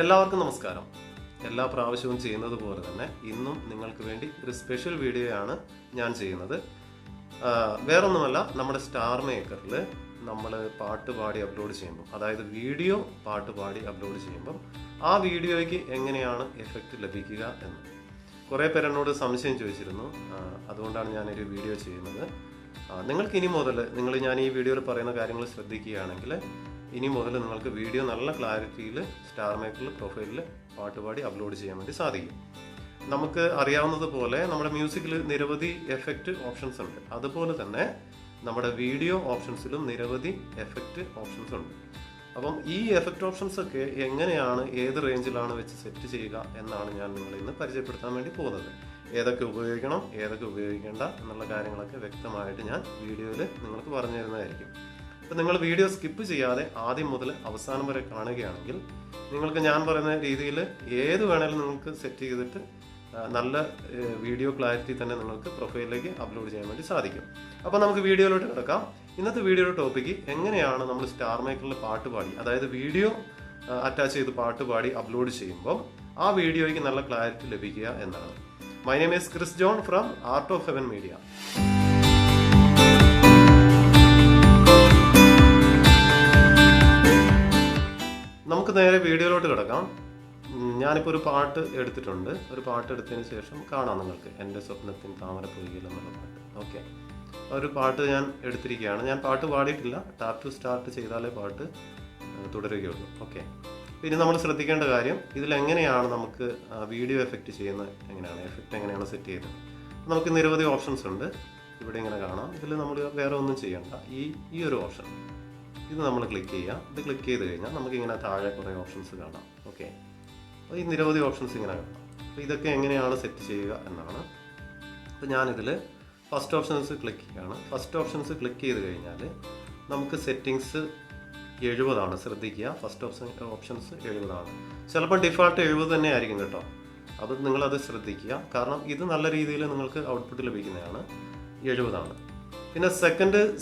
എല്ലാവർക്കും നമസ്കാരം. എല്ലാ പ്രാവശ്യവും ചെയ്യുന്നത് പോലെ തന്നെ ഇന്നും നിങ്ങൾക്ക് വേണ്ടി ഒരു സ്പെഷ്യൽ വീഡിയോയാണ് ഞാൻ ചെയ്യുന്നത്. വേറൊന്നുമല്ല നമ്മുടെ സ്റ്റാർ മേക്കറിൽ നമ്മൾ പാട്ട് പാടി അപ്ലോഡ് ചെയ്യുമ്പോൾ അതായത് വീഡിയോ പാട്ട് പാടി അപ്ലോഡ് ചെയ്യുമ്പോൾ ആ വീഡിയോയ്ക്ക് എങ്ങനെയാണ് എഫക്റ്റ് ലഭിക്കുക എന്ന്. കുറേ പേരെന്നോട് സംശയം ചോദിച്ചിരുന്നു. അതുകൊണ്ടാണ് ഞാനൊരു വീഡിയോ ചെയ്യുന്നത്. നിങ്ങൾക്ക് ഇനി മുതൽ നിങ്ങൾ ഞാൻ ഈ വീഡിയോയിൽ പറയുന്ന കാര്യങ്ങൾ ശ്രദ്ധിക്കുകയാണെങ്കിൽ ഇനി മുതൽ നിങ്ങൾക്ക് വീഡിയോ നല്ല ക്ലാരിറ്റിയിൽ സ്റ്റാർ മേക്കറിൽ പ്രൊഫൈലിൽ പാട്ടുപാടി അപ്ലോഡ് ചെയ്യാൻ വേണ്ടി സാധിക്കും. നമുക്ക് അറിയാവുന്നതുപോലെ നമ്മുടെ മ്യൂസിക്കിൽ നിരവധി എഫക്റ്റ് ഓപ്ഷൻസ് ഉണ്ട്. അതുപോലെ തന്നെ നമ്മുടെ വീഡിയോ ഓപ്ഷൻസിലും നിരവധി എഫക്റ്റ് ഓപ്ഷൻസ് ഉണ്ട്. അപ്പം ഈ എഫക്റ്റ് ഓപ്ഷൻസ് ഒക്കെ എങ്ങനെയാണ് ഏത് റേഞ്ചിലാണ് വെച്ച് സെറ്റ് ചെയ്യുക എന്നാണ് ഞാൻ നിങ്ങളെ ഇന്ന് പരിചയപ്പെടുത്താൻ വേണ്ടി പോകുന്നത്. ഏതൊക്കെ ഉപയോഗിക്കണം ഏതൊക്കെ ഉപയോഗിക്കേണ്ട എന്നുള്ള കാര്യങ്ങളൊക്കെ വ്യക്തമായിട്ട് ഞാൻ വീഡിയോയിൽ നിങ്ങൾക്ക് പറഞ്ഞു തരുന്നതായിരിക്കും. അപ്പം നിങ്ങൾ വീഡിയോ സ്കിപ്പ് ചെയ്യാതെ ആദ്യം മുതൽ അവസാനം വരെ കാണുകയാണെങ്കിൽ നിങ്ങൾക്ക് ഞാൻ പറയുന്ന രീതിയിൽ ഏത് വേണേലും നിങ്ങൾക്ക് സെറ്റ് ചെയ്തിട്ട് നല്ല വീഡിയോ ക്ലാരിറ്റി തന്നെ നിങ്ങൾക്ക് പ്രൊഫൈലിലേക്ക് അപ്ലോഡ് ചെയ്യാൻ വേണ്ടി സാധിക്കും. അപ്പോൾ നമുക്ക് വീഡിയോയിലോട്ട് കിടക്കാം. ഇന്നത്തെ വീഡിയോയുടെ ടോപ്പിക്ക് എങ്ങനെയാണ് നമ്മൾ സ്റ്റാർ മേക്കറിൽ പാട്ട് പാടി അതായത് വീഡിയോ അറ്റാച്ച് ചെയ്ത് പാട്ട് പാടി അപ്ലോഡ് ചെയ്യുമ്പോൾ ആ വീഡിയോയ്ക്ക് നല്ല ക്ലാരിറ്റി ലഭിക്കുക എന്നാണ്. My name is Chris John from Art of Heaven Media നമുക്ക് നേരെ വീഡിയോയിലോട്ട് കിടക്കാം. ഞാനിപ്പോൾ ഒരു പാട്ട് എടുത്തിട്ടുണ്ട്. ഒരു പാട്ട് എടുത്തതിന് ശേഷം കാണാം നിങ്ങൾക്ക്. എന്റെ സ്വപ്നത്തിൻ താമര എന്നുള്ള പാട്ട്. ഓക്കെ. ഒരു പാട്ട് ഞാൻ എടുത്തിരിക്കുകയാണ്. ഞാൻ പാട്ട് പാടിയിട്ടില്ല. ടാപ്പ് ടു സ്റ്റാർട്ട് ചെയ്താലേ പാട്ട് തുടരുകയുള്ളൂ. ഓക്കെ. പിന്നെ നമ്മൾ ശ്രദ്ധിക്കേണ്ട കാര്യം ഇതിലെങ്ങനെയാണ് നമുക്ക് വീഡിയോ എഫക്റ്റ് ചെയ്യുന്നത് എങ്ങനെയാണ്? എഫക്റ്റ് എങ്ങനെയാണ് സെറ്റ് ചെയ്യുന്നത് നമുക്ക് നിരവധി ഓപ്ഷൻസ് ഉണ്ട്. ഇവിടെ ഇങ്ങനെ കാണാം. ഇതിൽ നമ്മൾ വേറെ ഒന്നും ചെയ്യണ്ട. ഈ ഈ ഒരു ഓപ്ഷൻ ഇത് നമ്മൾ ക്ലിക്ക് ചെയ്യുക. ഇത് ക്ലിക്ക് ചെയ്ത് കഴിഞ്ഞാൽ നമുക്കിങ്ങനെ താഴെ കുറേ ഓപ്ഷൻസ് കാണാം. ഓക്കെ അപ്പോൾ ഈ നിരവധി ഓപ്ഷൻസ് ഇങ്ങനെ കാണാം. അപ്പോൾ ഇതൊക്കെ എങ്ങനെയാണ് സെറ്റ് ചെയ്യുക എന്നാണ്. അപ്പോൾ ഞാനിതിൽ ഫസ്റ്റ് ഓപ്ഷൻസ് ക്ലിക്ക് ചെയ്യുകയാണ്. ഫസ്റ്റ് ഓപ്ഷൻസ് ക്ലിക്ക് ചെയ്ത് കഴിഞ്ഞാൽ നമുക്ക് സെറ്റിങ്സ് എഴുപതാണ്. ശ്രദ്ധിക്കുക. ഫസ്റ്റ് ഓപ്ഷൻ ഓപ്ഷൻസ് എഴുപതാണ്. ചിലപ്പോൾ ഡിഫോൾട്ട് എഴുപത് തന്നെ ആയിരിക്കും കേട്ടോ. അത് നിങ്ങളത് ശ്രദ്ധിക്കുക. കാരണം ഇത് നല്ല രീതിയിൽ നിങ്ങൾക്ക് ഔട്ട്പുട്ട് ലഭിക്കുന്നതാണ്. എഴുപതാണ്. പിന്നെ സെക്കൻഡ്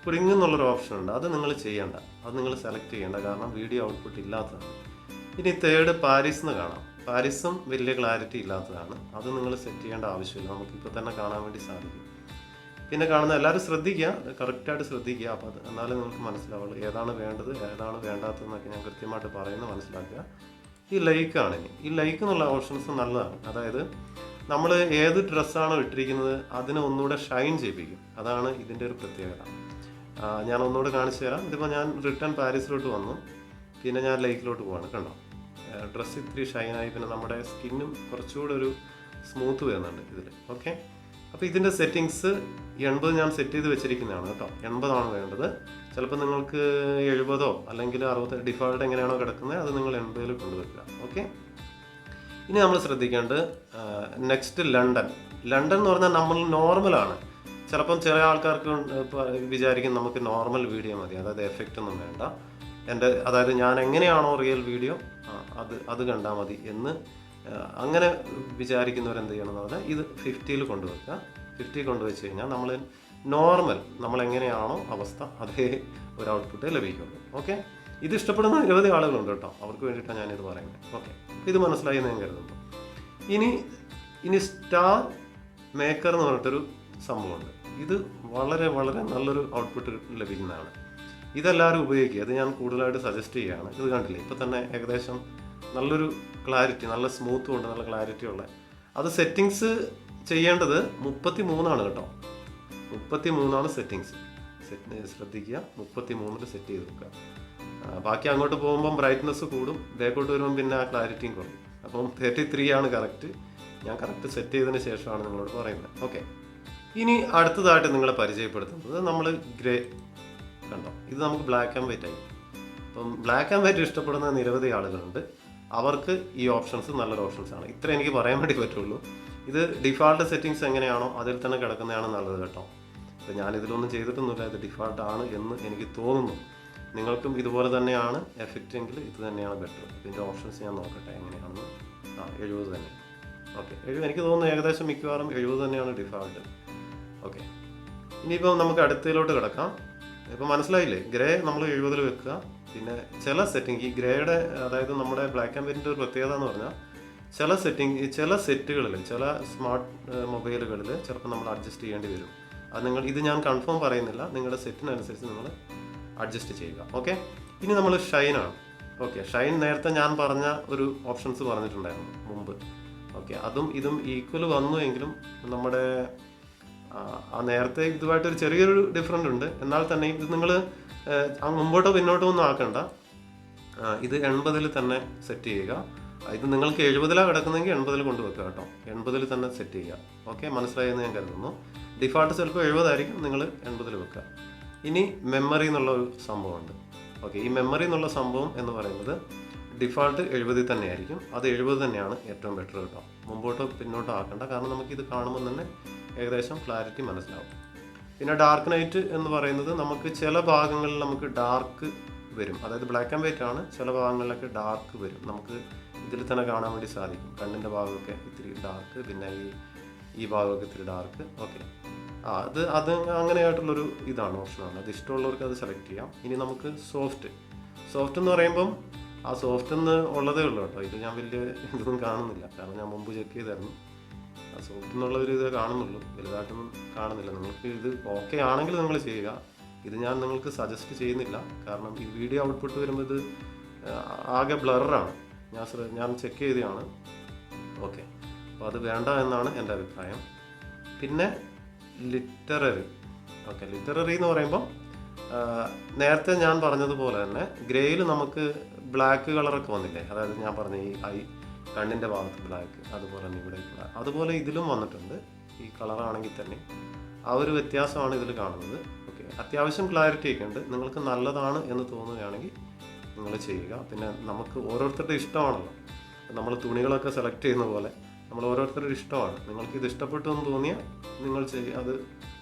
സ്പ്രിങ് എന്നുള്ളൊരു ഓപ്ഷൻ ഉണ്ട്. അത് നിങ്ങൾ ചെയ്യേണ്ട. അത് നിങ്ങൾ സെലക്ട് ചെയ്യേണ്ട. കാരണം വീഡിയോ ഔട്ട്പുട്ട് ഇല്ലാത്തതാണ്. ഇനി തേർഡ് പാരീസ് എന്ന് കാണാം. പാരീസും വലിയ ക്ലാരിറ്റി ഇല്ലാത്തതാണ്. അത് നിങ്ങൾ സെറ്റ് ചെയ്യേണ്ട ആവശ്യമില്ല. നമുക്കിപ്പോൾ തന്നെ കാണാൻ വേണ്ടി സാധിക്കും. പിന്നെ കാണുന്ന എല്ലാവരും ശ്രദ്ധിക്കുക. കറക്റ്റായിട്ട് ശ്രദ്ധിക്കുക. അപ്പോൾ അത് എന്നാലും നിങ്ങൾക്ക് മനസ്സിലാവുള്ളൂ. ഏതാണ് വേണ്ടത് ഏതാണ് വേണ്ടാത്തതെന്നൊക്കെ ഞാൻ കൃത്യമായിട്ട് പറയുന്നത് മനസ്സിലാക്കുക. ഈ ലൈക്കാണ് ഇനി. ഈ ലൈക്ക് എന്നുള്ള ഓപ്ഷൻസ് നല്ലതാണ്. അതായത് നമ്മൾ ഏത് ഡ്രസ്സാണോ ഇട്ടിരിക്കുന്നത് അതിനെ ഒന്നുകൂടെ ഷൈൻ ചെയ്യിപ്പിക്കും. അതാണ് ഇതിന്റെ ഒരു പ്രത്യേകത. ഞാൻ ഒന്നുകൂടെ കാണിച്ചു തരാം. ഇതിപ്പോൾ ഞാൻ റിട്ടേൺ പാരീസിലോട്ട് വന്നു. പിന്നെ ഞാൻ ലേക്കിലോട്ട് പോവാണ് കണ്ടോ? ഡ്രസ്സ് ഇത്തിരി ഷൈനായി പിന്നെ നമ്മുടെ സ്കിന്നും കുറച്ചുകൂടെ ഒരു സ്മൂത്ത് വരുന്നുണ്ട് ഇതിൽ ഓക്കെ അപ്പോൾ ഇതിന്റെ സെറ്റിങ്സ് എൺപത് ഞാൻ സെറ്റ് ചെയ്ത് വെച്ചിരിക്കുന്നതാണ് കേട്ടോ. എൺപതാണ് വേണ്ടത്. ചിലപ്പോൾ നിങ്ങൾക്ക് എഴുപതോ അല്ലെങ്കിൽ അറുപത് ഡിഫോൾട്ട് എങ്ങനെയാണോ കിടക്കുന്നത് അത് നിങ്ങൾ എൺപതിൽ കൊണ്ടുവരിക. ഓക്കെ ഇനി നമ്മൾ ശ്രദ്ധിക്കേണ്ടത് നെക്സ്റ്റ് ലണ്ടൻ ലണ്ടൻ എന്ന് പറഞ്ഞാൽ നമ്മൾ നോർമലാണ് ചിലപ്പം ചില ആൾക്കാർക്ക് വിചാരിക്കും നമുക്ക് നോർമൽ വീഡിയോ മതി. അതായത് എഫക്റ്റ് ഒന്നും വേണ്ട. എന്റെ അതായത് ഞാൻ എങ്ങനെയാണോ റിയൽ വീഡിയോ അത് അത് കണ്ടാൽ മതി എന്ന് അങ്ങനെ വിചാരിക്കുന്നവർ എന്ത് ചെയ്യണം എന്ന് പറഞ്ഞാൽ ഇത് ഫിഫ്റ്റിയിൽ കൊണ്ടുവയ്ക്കുക. ഫിഫ്റ്റി കൊണ്ടുവച്ച് കഴിഞ്ഞാൽ നമ്മൾ നോർമൽ നമ്മൾ എങ്ങനെയാണോ അവസ്ഥ അതേ ഒരു ഔട്ട്പുട്ട് ലഭിക്കുള്ളൂ. ഓക്കെ ഇത് ഇഷ്ടപ്പെടുന്ന നിരവധി ആളുകളുണ്ട് കേട്ടോ. അവർക്ക് വേണ്ടിയിട്ടാണ് ഞാനിത് പറയുന്നത്. ഓക്കെ ഇത് മനസ്സിലായി ഞാൻ കരുതുന്നു. ഇനി ഇനി സ്റ്റാർ മേക്കർ എന്ന് പറഞ്ഞിട്ടൊരു സംഭവമുണ്ട്. ഇത് വളരെ വളരെ നല്ലൊരു ഔട്ട്പുട്ട് ലഭിക്കുന്നതാണ്. ഇതെല്ലാവരും ഉപയോഗിക്കുക. അത് ഞാൻ കൂടുതലായിട്ട് സജസ്റ്റ് ചെയ്യുകയാണ്. ഇത് കണ്ടില്ലേ? ഇപ്പം തന്നെ ഏകദേശം നല്ലൊരു ക്ലാരിറ്റി നല്ല സ്മൂത്തും ഉണ്ട് നല്ല ക്ലാരിറ്റി ഉള്ള അത് സെറ്റിങ്സ് ചെയ്യേണ്ടത് മുപ്പത്തി മൂന്നാണ് കേട്ടോ മുപ്പത്തി മൂന്നാണ് സെറ്റിങ്സ് ശ്രദ്ധിക്കുക. മുപ്പത്തി മൂന്നിൽ സെറ്റ് ചെയ്ത് വെക്കുക. ബാക്കി അങ്ങോട്ട് പോകുമ്പം ബ്രൈറ്റ്നസ് കൂടും. ഇതേക്കോട്ട് വരുമ്പം പിന്നെ ആ ക്ലാരിറ്റിയും കുറയും. അപ്പം തേർട്ടി ത്രീ ആണ് കറക്റ്റ് ഞാൻ കറക്റ്റ് സെറ്റ് ചെയ്തതിന് ശേഷമാണ് നിങ്ങളോട് പറയുന്നത്. ഓക്കെ ഇനി അടുത്തതായിട്ട് നിങ്ങളെ പരിചയപ്പെടുത്തുന്നത് നമ്മൾ ഗ്രേ കണ്ടോ? ഇത് നമുക്ക് ബ്ലാക്ക് ആൻഡ് വൈറ്റ് ആയി അപ്പം ബ്ലാക്ക് ആൻഡ് വൈറ്റ് ഇഷ്ടപ്പെടുന്ന നിരവധി ആളുകളുണ്ട്. അവർക്ക് ഈ ഓപ്ഷൻസ് നല്ലൊരു ഓപ്ഷൻസ് ആണ്. ഇത്ര എനിക്ക് പറയാൻ വേണ്ടി പറ്റുള്ളൂ. ഇത് ഡിഫാൾട്ട് സെറ്റിങ്സ് എങ്ങനെയാണോ അതിൽ തന്നെ കിടക്കുന്നതാണ് നല്ലത് കേട്ടോ. അപ്പം ഞാനിതിലൊന്നും ചെയ്തിട്ടൊന്നുമില്ല. ഇത് ഡിഫാൾട്ട് ആണ് എന്ന് എനിക്ക് തോന്നുന്നു. നിങ്ങൾക്കും ഇതുപോലെ തന്നെയാണ് എഫക്റ്റ് എങ്കിൽ ഇത് തന്നെയാണ് ബെറ്റർ ഇതിന്റെ ഓപ്ഷൻസ് ഞാൻ നോക്കട്ടെ എങ്ങനെയാണെന്ന്. ആ എഴുപത് തന്നെ. ഓക്കെ എനിക്ക് തോന്നുന്നു ഏകദേശം മിക്കവാറും എഴുപത് തന്നെയാണ് ഡിഫാൾട്ട് ഓക്കെ ഇനിയിപ്പം നമുക്ക് അടുത്തതിലോട്ട് കിടക്കാം. ഇപ്പം മനസ്സിലായില്ലേ? ഗ്രേ നമ്മൾ എഴുപതിൽ വെക്കുക. പിന്നെ ചില സെറ്റിംഗ് ഈ ഗ്രേയുടെ അതായത് നമ്മുടെ ബ്ലാക്ക് ആൻഡ് വൈറ്റിന്റെ ഒരു പ്രത്യേകത എന്ന് പറഞ്ഞാൽ ചില സെറ്റിംഗ് ചില സെറ്റുകളിൽ ചില സ്മാർട്ട് മൊബൈലുകളിൽ ചിലപ്പോൾ നമ്മൾ അഡ്ജസ്റ്റ് ചെയ്യേണ്ടി വരും. അത് നിങ്ങൾ ഇത് ഞാൻ കൺഫേം പറയുന്നില്ല. നിങ്ങളുടെ സെറ്റിനനുസരിച്ച് നിങ്ങൾ അഡ്ജസ്റ്റ് ചെയ്യുക. ഓക്കെ ഇനി നമ്മൾ ഷൈനാണ് ഓക്കെ ഷൈൻ നേരത്തെ ഞാൻ പറഞ്ഞ ഒരു ഓപ്ഷൻസ് പറഞ്ഞിട്ടുണ്ടായിരുന്നു മുമ്പ്. ഓക്കെ അതും ഇതും ഈക്വൽ വന്നു എങ്കിലും നമ്മുടെ ആ, നേരത്തെ ഇതുമായിട്ടൊരു ചെറിയൊരു ഡിഫറന്റ് ഉണ്ട്. എന്നാൽ തന്നെ ഇത് നിങ്ങൾ മുമ്പോട്ടോ പിന്നോട്ടോ ഒന്നും ആക്കണ്ട. ഇത് എൺപതിൽ തന്നെ സെറ്റ് ചെയ്യുക. ഇത് നിങ്ങൾക്ക് എഴുപതിലാണ് കിടക്കുന്നെങ്കിൽ എൺപതിൽ കൊണ്ടുവെക്കുക കേട്ടോ. എൺപതിൽ തന്നെ സെറ്റ് ചെയ്യുക. ഓക്കെ മനസ്സിലായെന്ന് ഞാൻ കരുതുന്നു. ഡിഫാൾട്ട് ചിലപ്പോൾ എഴുപതായിരിക്കും. നിങ്ങൾ എൺപതിൽ വെക്കുക. ഇനി മെമ്മറി എന്നുള്ള ഒരു സംഭവമുണ്ട്. ഓക്കെ ഈ മെമ്മറി എന്നുള്ള സംഭവം എന്ന് പറയുന്നത് ഡിഫാൾട്ട് എഴുപതിൽ തന്നെയായിരിക്കും. അത് എഴുപത് തന്നെയാണ് ഏറ്റവും ബെറ്റർ കേട്ടോ. മുമ്പോട്ടോ പിന്നോട്ടോ ആക്കണ്ട. കാരണം നമുക്ക് ഇത് കാണുമ്പോൾ തന്നെ ഏകദേശം ക്ലാരിറ്റി മനസ്സിലാവും. പിന്നെ ഡാർക്ക് നൈറ്റ് എന്ന് പറയുന്നത് നമുക്ക് ചില ഭാഗങ്ങളിൽ നമുക്ക് ഡാർക്ക് വരും. അതായത് ബ്ലാക്ക് ആൻഡ് വൈറ്റ് ആണ്. ചില ഭാഗങ്ങളിലൊക്കെ ഡാർക്ക് വരും. നമുക്ക് ഇതിൽ തന്നെ കാണാൻ വേണ്ടി സാധിക്കും. കണ്ണിന്റെ ഭാഗമൊക്കെ ഇത്തിരി ഡാർക്ക് പിന്നെ ഈ ഈ ഭാഗമൊക്കെ ഇത്തിരി ഡാർക്ക് ഓക്കെ ആ അത് അത് അങ്ങനെയായിട്ടുള്ളൊരു ഇതാണ് ഓപ്ഷനാണ് അത് ഇഷ്ടമുള്ളവർക്ക് അത് സെലക്ട് ചെയ്യാം. ഇനി നമുക്ക് സോഫ്റ്റ് സോഫ്റ്റ് എന്ന് പറയുമ്പം ആ സോഫ്റ്റ് എന്ന് ഉള്ളതേ ഉള്ളൂ കേട്ടോ. ഇത് ഞാൻ വലിയ ഇതൊന്നും കാണുന്നില്ല. കാരണം ഞാൻ മുമ്പ് ചെക്ക് ചെയ്തായിരുന്നു. ആ എന്നുള്ളൊരു ഇത് കാണുന്നുള്ളൂ. വലുതായിട്ടൊന്നും കാണുന്നില്ല. നിങ്ങൾക്ക് ഇത് ഓക്കെ ആണെങ്കിൽ നിങ്ങൾ ചെയ്യുക. ഇത് ഞാൻ നിങ്ങൾക്ക് സജസ്റ്റ് ചെയ്യുന്നില്ല. കാരണം ഈ വീഡിയോ ഔട്ട്പുട്ട് വരുമ്പോൾ ഇത് ആകെ ബ്ലറാണ് ഞാൻ ഞാൻ ചെക്ക് ചെയ്തതാണ്. ഓക്കെ അപ്പോൾ അത് വേണ്ട എന്നാണ് എന്റെ അഭിപ്രായം. പിന്നെ ലിറ്റററി ഓക്കെ ലിറ്റററി എന്ന് പറയുമ്പോൾ നേരത്തെ ഞാൻ പറഞ്ഞതുപോലെ തന്നെ ഗ്രേയിൽ നമുക്ക് ബ്ലാക്ക് കളറൊക്കെ വന്നില്ലേ? അതായത് ഞാൻ പറഞ്ഞ ഈ ഐ കണ്ണിന്റെ ഭാഗത്ത് ബ്ലാക്ക് അതുപോലെ തന്നെ ഇവിടെ അതുപോലെ ഇതിലും വന്നിട്ടുണ്ട്. ഈ കളറാണെങ്കിൽ തന്നെ ആ ഒരു വ്യത്യാസമാണ് ഇതിൽ കാണുന്നത്. ഓക്കെ അത്യാവശ്യം ക്ലാരിറ്റി ഒക്കെ ഉണ്ട്. നിങ്ങൾക്ക് നല്ലതാണ് എന്ന് തോന്നുകയാണെങ്കിൽ നിങ്ങൾ ചെയ്യുക. പിന്നെ നമുക്ക് ഓരോരുത്തരുടെ ഇഷ്ടമാണല്ലോ. നമ്മൾ തുണികളൊക്കെ സെലക്ട് ചെയ്യുന്ന പോലെ നമ്മൾ ഓരോരുത്തരുടെ ഇഷ്ടമാണ്. നിങ്ങൾക്ക് ഇത് ഇഷ്ടപ്പെട്ടു എന്ന് തോന്നിയാൽ നിങ്ങൾ ചെയ്യുക അത്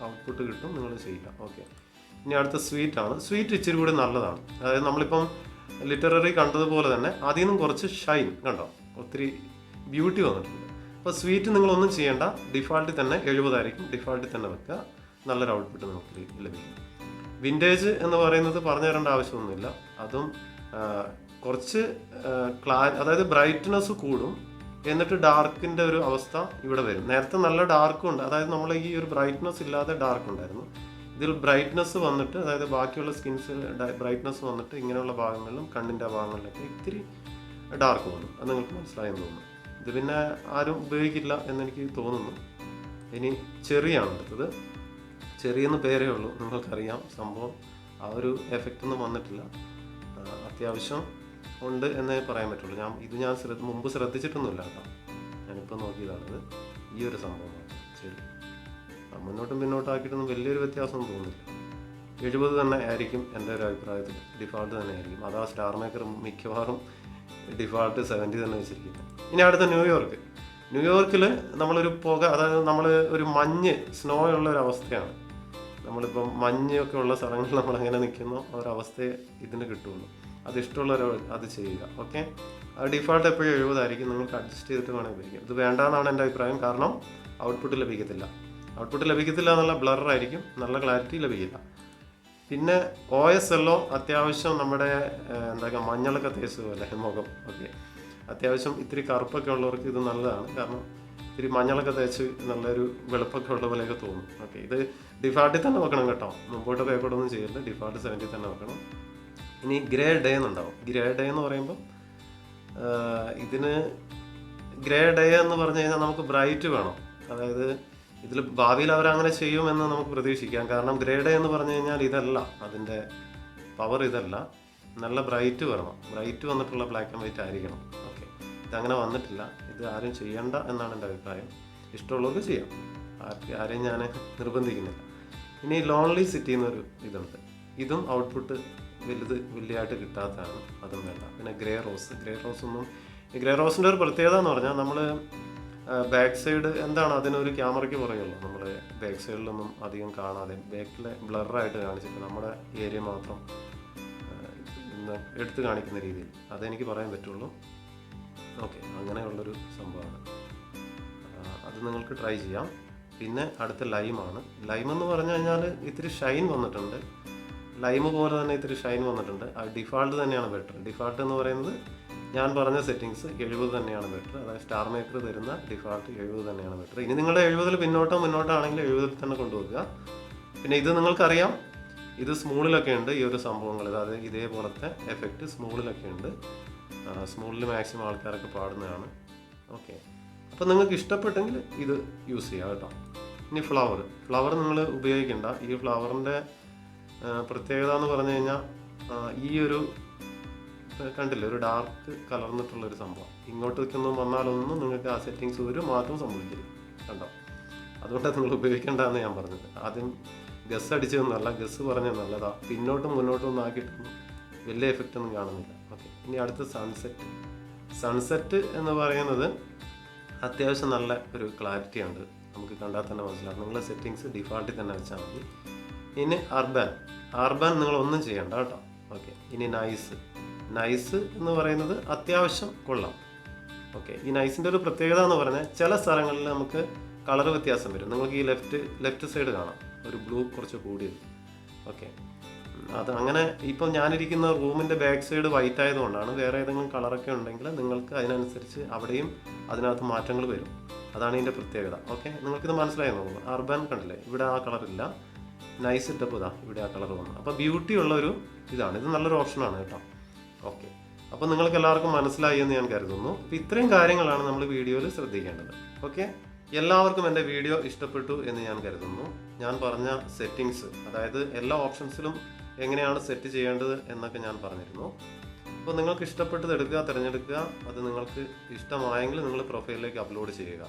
ഔട്ട്പുട്ട് കിട്ടും. നിങ്ങൾ ചെയ്യുക. ഓക്കെ ഇനി അടുത്ത സ്വീറ്റാണ് സ്വീറ്റ് ഇച്ചിരി കൂടി നല്ലതാണ്. അതായത് നമ്മളിപ്പം ലിറ്റററി കണ്ടതുപോലെ തന്നെ അതിൽ നിന്നും കുറച്ച് ഷൈൻ കണ്ടോ? ഒത്തിരി ബ്യൂട്ടി വന്നിട്ടുണ്ട്. അപ്പോൾ സ്വീറ്റ് നിങ്ങളൊന്നും ചെയ്യേണ്ട. ഡിഫാൾട്ടിൽ തന്നെ എഴുപതായിരിക്കും. ഡിഫാൾട്ടിൽ തന്നെ വെക്കുക നല്ലൊരു ഔട്ട്പുട്ട് നമുക്ക് ലഭിക്കും. വിന്റേജ് എന്ന് പറയുന്നത് പറഞ്ഞു തരേണ്ട ആവശ്യമൊന്നുമില്ല. അതും കുറച്ച് ക്ലാ അതായത് ബ്രൈറ്റ്നസ് കൂടും. എന്നിട്ട് ഡാർക്കിന്റെ ഒരു അവസ്ഥ ഇവിടെ വരും. നേരത്തെ നല്ല ഡാർക്കും ഉണ്ട്. അതായത് നമ്മൾ ഈ ഒരു ബ്രൈറ്റ്നസ് ഇല്ലാതെ ഡാർക്ക് ഉണ്ടായിരുന്നു. ഇതിൽ ബ്രൈറ്റ്നസ് വന്നിട്ട് അതായത് ബാക്കിയുള്ള സ്കിൻസ് ബ്രൈറ്റ്നസ് വന്നിട്ട് ഇങ്ങനെയുള്ള ഭാഗങ്ങളിലും കണ്ണിന്റെ ഭാഗങ്ങളിലൊക്കെ ഇത്തിരി ഡാർക്ക് വന്നു അത് നിങ്ങൾക്ക് മനസ്സിലായെന്ന് തോന്നുന്നു. ഇത് പിന്നെ ആരും ഉപയോഗിക്കില്ല എന്നെനിക്ക് തോന്നുന്നു. ഇനി ചെറിയാണ് അടുത്തത്. ചെറിയെന്ന് പേരേ ഉള്ളൂ. നിങ്ങൾക്കറിയാം സംഭവം. ആ ഒരു എഫക്റ്റ് ഒന്നും വന്നിട്ടില്ല. അത്യാവശ്യം ഉണ്ട് എന്നേ പറയാൻ പറ്റുള്ളൂ. ഞാൻ ഇത് ഞാൻ ശ്രദ്ധ മുമ്പ് ശ്രദ്ധിച്ചിട്ടൊന്നുമില്ല കേട്ടോ. ഞാനിപ്പോൾ നോക്കിയതാണിത് ഈ ഒരു സംഭവമാണ്. ശരി. മുന്നോട്ടും പിന്നോട്ടും ആക്കിയിട്ടൊന്നും വലിയൊരു വ്യത്യാസമൊന്നും തോന്നുന്നില്ല എഴുപത് തന്നെ ആയിരിക്കും എന്റെ ഒരു അഭിപ്രായത്തിൽ. ഡിഫാൾട്ട് തന്നെ ആയിരിക്കും അതാ സ്റ്റാർ മേക്കർ മിക്കവാറും ഡിഫാൾട്ട് സെവന്റി തന്നെ വെച്ചിരിക്കുന്നത്. ഇനി അടുത്ത ന്യൂയോർക്ക് ന്യൂയോർക്കിൽ നമ്മളൊരു പുക അതായത് നമ്മൾ ഒരു മഞ്ഞ് സ്നോ ഉള്ള ഒരു അവസ്ഥയാണ്. നമ്മളിപ്പം മഞ്ഞൊക്കെ ഉള്ള സ്ഥലങ്ങളിൽ നമ്മൾ എങ്ങനെ നിൽക്കുന്നോ ആ ഒരു അവസ്ഥയെ ഇതിന് കിട്ടുള്ളൂ. അത് ഇഷ്ടമുള്ളവർ അത് ചെയ്യുക ഓക്കെ? ആ ഡിഫാൾട്ട് എപ്പോഴും എഴുപതായിരിക്കും നിങ്ങൾക്ക് അഡ്ജസ്റ്റ് ചെയ്തിട്ട് വേണമെങ്കിൽ ഉപയോഗിക്കാം ഇത് വേണ്ടാന്നാണ് എന്റെ അഭിപ്രായം. കാരണം ഔട്ട്പുട്ട് ലഭിക്കത്തില്ല. ഔട്ട്പുട്ട് ലഭിക്കത്തില്ല എന്നുള്ള ബ്ലറായിരിക്കും നല്ല ക്ലാരിറ്റി ലഭിക്കില്ല. പിന്നെ ഒ എസ് എല്ലോ അത്യാവശ്യം നമ്മുടെ എന്താ മഞ്ഞളൊക്കെ തേച്ച് പോലെ മുഖം. ഓക്കെ. അത്യാവശ്യം ഇത്തിരി കറുപ്പൊക്കെ ഉള്ളവർക്ക് ഇത് നല്ലതാണ്. കാരണം ഇത്തിരി മഞ്ഞളൊക്കെ തേച്ച് നല്ലൊരു വെളുപ്പൊക്കെ ഉള്ള പോലെയൊക്കെ തോന്നും. ഓക്കെ ഇത് ഡിഫാൾട്ടിൽ തന്നെ വെക്കണം കേട്ടോ. മുമ്പോട്ട് പേപ്പറൊന്നും ചെയ്യരുത്. ഡിഫാൾട്ട് സെവന്റിൽ തന്നെ വെക്കണം. ഇനി ഗ്രേ ഡേ എന്നുണ്ടാവും. ഗ്രേ ഡേ എന്ന് പറയുമ്പോൾ ഇതിന് ഗ്രേ ഡേ എന്ന് പറഞ്ഞു കഴിഞ്ഞാൽ നമുക്ക് ബ്രൈറ്റ് വേണം. അതായത് ഇതിൽ ഭാവിയിൽ അവർ അങ്ങനെ ചെയ്യുമെന്ന് നമുക്ക് പ്രതീക്ഷിക്കാം. കാരണം ഗ്രേഡ് എന്ന് പറഞ്ഞു കഴിഞ്ഞാൽ ഇതല്ല. അതിന്റെ പവർ ഇതല്ല. നല്ല ബ്രൈറ്റ് വരണം. ബ്രൈറ്റ് വന്നിട്ടുള്ള ബ്ലാക്ക് ആൻഡ് വൈറ്റ് ആയിരിക്കണം. ഓക്കെ ഇതങ്ങനെ വന്നിട്ടില്ല. ഇത് ആരും ചെയ്യണ്ട എന്നാണ് എന്റെ അഭിപ്രായം. ഇഷ്ടമുള്ളവർക്ക് ചെയ്യാം. ആർക്ക് ആരെയും ഞാൻ നിർബന്ധിക്കുന്നില്ല. ഇനി ലോൺലി സിറ്റി എന്നൊരു ഇതുണ്ട്. ഇതും ഔട്ട്പുട്ട് വലുത് വലിയതായിട്ട് കിട്ടാത്തതാണ്. അതും വേണ്ട. പിന്നെ ഗ്രേ റോസ് ഗ്രേ റോസ് ഒന്നും ഗ്രേ റോസിന്റെ ഒരു പ്രത്യേകത എന്ന് പറഞ്ഞാൽ നമ്മൾ ബാക്ക് സൈഡ് എന്താണ് അതിനൊരു ക്യാമറയ്ക്ക് പറയുള്ളൂ നമ്മുടെ ബാക്ക് സൈഡിലൊന്നും അധികം കാണാതെ ബാക്കിലെ ബ്ലറായിട്ട് കാണിച്ചിട്ട് നമ്മുടെ ഏരിയ മാത്രം എടുത്ത് കാണിക്കുന്ന രീതിയിൽ. അതെനിക്ക് പറയാൻ പറ്റുള്ളൂ. ഓക്കെ അങ്ങനെയുള്ളൊരു സംഭവമാണ്. അത് നിങ്ങൾക്ക് ട്രൈ ചെയ്യാം. പിന്നെ അടുത്ത ലൈമാണ് ലൈം എന്ന് പറഞ്ഞു കഴിഞ്ഞാൽ ഇത്തിരി ഷൈൻ വന്നിട്ടുണ്ട്. ലൈമ് പോലെ തന്നെ ഇത്തിരി ഷൈൻ വന്നിട്ടുണ്ട്. ആ ഡിഫാൾട്ട് തന്നെയാണ് ബെറ്റർ ഡിഫാൾട്ട് എന്ന് പറയുന്നത് ഞാൻ പറഞ്ഞ സെറ്റിങ്സ് എഴുപത് തന്നെയാണ് ബെറ്റർ അതായത് സ്റ്റാർ മേക്കർ തരുന്ന ഡിഫാൾട്ട് എഴുപത് തന്നെയാണ് ബെറ്റർ ഇനി നിങ്ങളുടെ എഴുപതിൽ പിന്നോട്ടോ മുന്നോട്ടോ ആണെങ്കിൽ എഴുപതിൽ തന്നെ കൊണ്ടുപോകുക പിന്നെ ഇത് നിങ്ങൾക്കറിയാം ഇത് സ്മൂളിലൊക്കെ ഉണ്ട് ഈ ഒരു സംഭവങ്ങൾ. അതായത് ഇതേപോലത്തെ എഫക്റ്റ് സ്മൂളിലൊക്കെ ഉണ്ട്. സ്മൂളിൽ മാക്സിമം ആൾക്കാരൊക്കെ പാടുന്നതാണ്. ഓക്കെ അപ്പോൾ നിങ്ങൾക്ക് ഇഷ്ടപ്പെട്ടെങ്കിൽ ഇത് യൂസ് ചെയ്യാം കേട്ടോ. ഇനി ഫ്ലവർ ഫ്ലവർ നിങ്ങൾ ഉപയോഗിക്കേണ്ട. ഈ ഫ്ലവറിന്റെ പ്രത്യേകത എന്ന് പറഞ്ഞു കഴിഞ്ഞാൽ ഈ ഒരു കണ്ടില്ലേ ഒരു ഡാർക്ക് കലർന്നിട്ടുള്ള ഒരു സംഭവം ഇങ്ങോട്ടേക്കൊന്നും വന്നാലൊന്നും നിങ്ങൾക്ക് ആ സെറ്റിങ്സ് ഒരു മാറ്റം സംഭവിക്കില്ല. കണ്ടോ? അതുകൊണ്ടാണ് നിങ്ങൾ ഉപയോഗിക്കേണ്ടതെന്ന് ഞാൻ പറഞ്ഞത്. ആദ്യം ഗസ് അടിച്ചതൊന്നല്ല ഗസ് പറഞ്ഞത് നല്ലതാ. പിന്നോട്ടും മുന്നോട്ടും ഒന്നും ആക്കിയിട്ടൊന്നും വലിയ എഫക്റ്റ് ഒന്നും കാണുന്നില്ല. ഓക്കെ ഇനി അടുത്ത സൺസെറ്റ് സൺസെറ്റ് എന്ന് പറയുന്നത് അത്യാവശ്യം നല്ല ഒരു ക്ലാരിറ്റി ഉണ്ട് നമുക്ക് കണ്ടാൽ തന്നെ മനസ്സിലാവും. നിങ്ങളെ സെറ്റിങ്സ് ഡിഫാൾട്ടിൽ തന്നെ വെച്ചാൽ മതി. ഇനി അർബാൻ അർബാൻ നിങ്ങൾ ഒന്നും ചെയ്യണ്ട കേട്ടോ. ഓക്കെ ഇനി നൈസ് നൈസ് എന്ന് പറയുന്നത് അത്യാവശ്യം കൊള്ളാം. ഓക്കെ ഈ നൈസിന്റെ ഒരു പ്രത്യേകത എന്ന് പറഞ്ഞാൽ ചില സ്ഥലങ്ങളിൽ നമുക്ക് കളർ വ്യത്യാസം വരും. നിങ്ങൾക്ക് ഈ ലെഫ്റ്റ് ലെഫ്റ്റ് സൈഡ് കാണാം. ഒരു ബ്ലൂ കുറച്ച് കൂടിയത് ഓക്കെ അത് അങ്ങനെ ഇപ്പം ഞാനിരിക്കുന്ന റൂമിന്റെ ബാക്ക് സൈഡ് വൈറ്റ് ആയതുകൊണ്ടാണ് വേറെ ഏതെങ്കിലും കളറൊക്കെ ഉണ്ടെങ്കിൽ നിങ്ങൾക്ക് അതിനനുസരിച്ച് അവിടെയും അതിനകത്ത് മാറ്റങ്ങൾ വരും. അതാണ് ഇതിന്റെ പ്രത്യേകത. ഓക്കെ നിങ്ങൾക്കിത് മനസ്സിലായി നോക്കും അർബൻ കണ്ടില്ലേ? ഇവിടെ ആ കളറില്ല നൈസ് ഇട്ടപ്പോൾ ഇതാ ഇവിടെ ആ കളർ വന്നു. അപ്പോൾ ബ്യൂട്ടി ഒരു ഇതാണ്. ഇത് നല്ലൊരു ഓപ്ഷനാണ് കേട്ടോ. ഓക്കെ. അപ്പോൾ നിങ്ങൾക്ക് എല്ലാവർക്കും മനസ്സിലായി എന്ന് ഞാൻ കരുതുന്നു. അപ്പോൾ ഇത്രയും കാര്യങ്ങളാണ് നമ്മൾ വീഡിയോയിൽ ശ്രദ്ധിക്കേണ്ടത്. ഓക്കെ? എല്ലാവർക്കും എന്റെ വീഡിയോ ഇഷ്ടപ്പെട്ടു എന്ന് ഞാൻ കരുതുന്നു. ഞാൻ പറഞ്ഞ സെറ്റിങ്സ് അതായത് എല്ലാ ഓപ്ഷൻസിലും എങ്ങനെയാണ് സെറ്റ് ചെയ്യേണ്ടത് എന്നൊക്കെ ഞാൻ പറഞ്ഞിരുന്നു. അപ്പോൾ നിങ്ങൾക്ക് ഇഷ്ടപ്പെട്ടത് എടുക്കുക തിരഞ്ഞെടുക്കുക. അത് നിങ്ങൾക്ക് ഇഷ്ടമായെങ്കിൽ നിങ്ങൾ പ്രൊഫൈലിലേക്ക് അപ്ലോഡ് ചെയ്യുക.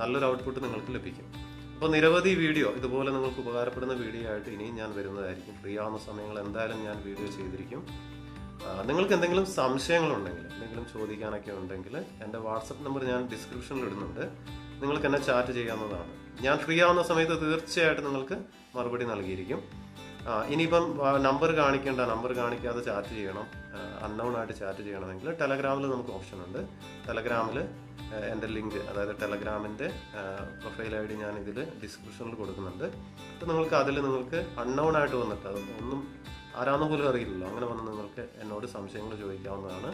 നല്ലൊരു ഔട്ട്പുട്ട് നിങ്ങൾക്ക് ലഭിക്കും. അപ്പോൾ നിരവധി വീഡിയോ ഇതുപോലെ നിങ്ങൾക്ക് ഉപകാരപ്പെടുന്ന വീഡിയോ ആയിട്ട് ഇനിയും ഞാൻ വരുന്നതായിരിക്കും. ഫ്രീ ആവുന്ന സമയങ്ങൾ എന്തായാലും ഞാൻ വീഡിയോ ചെയ്തിരിക്കും. നിങ്ങൾക്ക് എന്തെങ്കിലും സംശയങ്ങളുണ്ടെങ്കിൽ എന്തെങ്കിലും ചോദിക്കാനൊക്കെ ഉണ്ടെങ്കിൽ എന്റെ വാട്സപ്പ് നമ്പർ ഞാൻ ഡിസ്ക്രിപ്ഷനിൽ ഇടുന്നുണ്ട്. നിങ്ങൾക്ക് എന്നെ ചാറ്റ് ചെയ്യാവുന്നതാണ്. ഞാൻ ഫ്രീ ആവുന്ന സമയത്ത് തീർച്ചയായിട്ടും നിങ്ങൾക്ക് മറുപടി നൽകിയിരിക്കും. ഇനിയിപ്പം നമ്പർ കാണിക്കേണ്ട നമ്പർ കാണിക്കാതെ ചാറ്റ് ചെയ്യണം. അൺനോൺ ആയിട്ട് ചാറ്റ് ചെയ്യണമെങ്കിൽ ടെലഗ്രാമിൽ നമുക്ക് ഓപ്ഷൻ ഉണ്ട്. ടെലഗ്രാമിൽ എന്റെ ലിങ്ക് അതായത് ടെലഗ്രാമിന്റെ പ്രൊഫൈൽ ഐ ഡി ഞാൻ ഇതിൽ ഡിസ്ക്രിപ്ഷനിൽ കൊടുക്കുന്നുണ്ട്. അപ്പോൾ നിങ്ങൾക്ക് അതിൽ നിങ്ങൾക്ക് അൺനോൺ ആയിട്ട് വന്നിട്ട് അത് ഒന്നും ആരാന്ന് പോലും അറിയില്ലല്ലോ. അങ്ങനെ വന്ന് നിങ്ങൾക്ക് എന്നോട് സംശയങ്ങൾ ചോദിക്കാവുന്നതാണ്.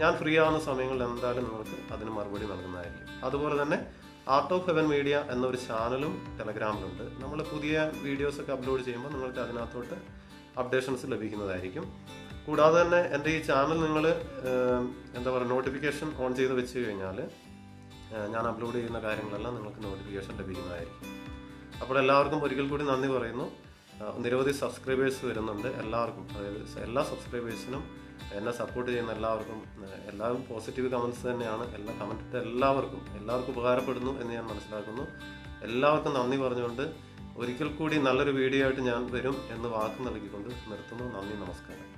ഞാൻ ഫ്രീ ആവുന്ന സമയങ്ങളിൽ എന്തായാലും നിങ്ങൾക്ക് അതിന് മറുപടി നൽകുന്നതായിരിക്കും. അതുപോലെ തന്നെ ആർട്ട് ഓഫ് ഹെവൻ മീഡിയ എന്നൊരു ചാനലും ടെലഗ്രാമിലുണ്ട് നമ്മൾ പുതിയ വീഡിയോസൊക്കെ അപ്ലോഡ് ചെയ്യുമ്പോൾ നിങ്ങൾക്ക് അതിനകത്തോട്ട് അപ്ഡേഷൻസ് ലഭിക്കുന്നതായിരിക്കും. കൂടാതെ തന്നെ എന്റെ ഈ ചാനൽ നിങ്ങൾ എന്താ പറയുക നോട്ടിഫിക്കേഷൻ ഓൺ ചെയ്ത് വെച്ച് കഴിഞ്ഞാൽ ഞാൻ അപ്ലോഡ് ചെയ്യുന്ന കാര്യങ്ങളെല്ലാം നിങ്ങൾക്ക് നോട്ടിഫിക്കേഷൻ ലഭിക്കുന്നതായിരിക്കും. അപ്പോൾ എല്ലാവർക്കും ഒരിക്കൽ കൂടി നന്ദി പറയുന്നു. നിരവധി സബ്സ്ക്രൈബേഴ്സ് വരുന്നുണ്ട് എല്ലാവർക്കും. അതായത് എല്ലാ സബ്സ്ക്രൈബേഴ്സിനും എന്നെ സപ്പോർട്ട് ചെയ്യുന്ന എല്ലാവർക്കും എല്ലാവരും പോസിറ്റീവ് കമൻസ് തന്നെയാണ്. എല്ലാ കമന്റ് എല്ലാവർക്കും എല്ലാവർക്കും ഉപകാരപ്പെടുന്നു എന്ന് ഞാൻ മനസ്സിലാക്കുന്നു. എല്ലാവർക്കും നന്ദി പറഞ്ഞുകൊണ്ട് ഒരിക്കൽ കൂടി നല്ലൊരു വീഡിയോ ആയിട്ട് ഞാൻ വരും എന്ന് വാക്ക് നൽകിക്കൊണ്ട് നിർത്തുന്നു. നന്ദി നമസ്കാരം.